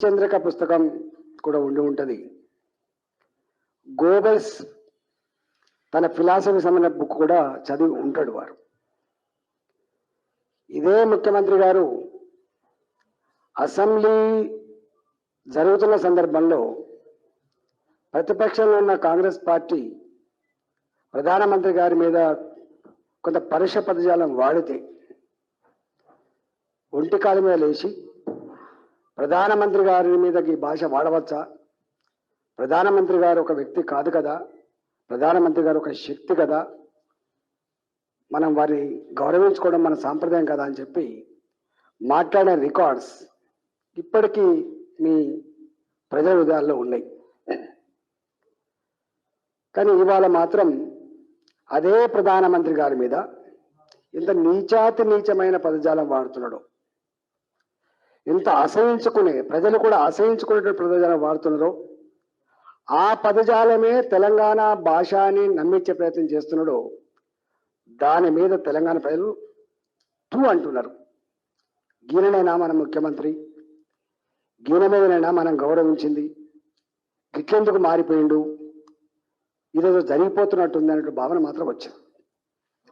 చంద్రిక పుస్తకం కూడా ఉండి ఉంటుంది. గోబెల్స్ తన ఫిలాసఫీ సంబంధించిన బుక్ కూడా చదివి ఉంటాడు వారు. ఇదే ముఖ్యమంత్రి గారు అసెంబ్లీ జరుగుతున్న సందర్భంలో ప్రతిపక్షంలో ఉన్న కాంగ్రెస్ పార్టీ ప్రధానమంత్రి గారి మీద కొంత పరుష పదజాలం వాడితే ఒంటి కాలు మీద లేచి ప్రధానమంత్రి గారి మీదకి ఈ భాష వాడవచ్చా? ప్రధానమంత్రి గారు ఒక వ్యక్తి కాదు కదా? ప్రధానమంత్రి గారు ఒక శక్తి కదా? మనం వారిని గౌరవించుకోవడం మన సాంప్రదాయం కదా అని చెప్పి మాట్లాడిన రికార్డ్స్ ఇప్పటికీ మీ ప్రజల హృదయాల్లో ఉన్నాయి. కానీ ఇవాళ మాత్రం అదే ప్రధానమంత్రి గారి మీద ఇంత నీచాతి నీచమైన పదజాలం వాడుతున్నాడు. ఇంత అసహించుకునే ప్రజలు కూడా అసహించుకునేటువంటి పదజాలం వాడుతున్నారో. ఆ పదజాలమే తెలంగాణ భాష అని నమ్మించే ప్రయత్నం చేస్తున్నాడు. దాని మీద తెలంగాణ ప్రజలు తూ అంటున్నారు. గీననైనా మన ముఖ్యమంత్రి గీన మీదనైనా మనం గౌరవించింది గిట్లెందుకు మారిపోయిండు? ఇదేదో జరిగిపోతున్నట్టుంది అన్నట్టు భావన మాత్రం వచ్చింది.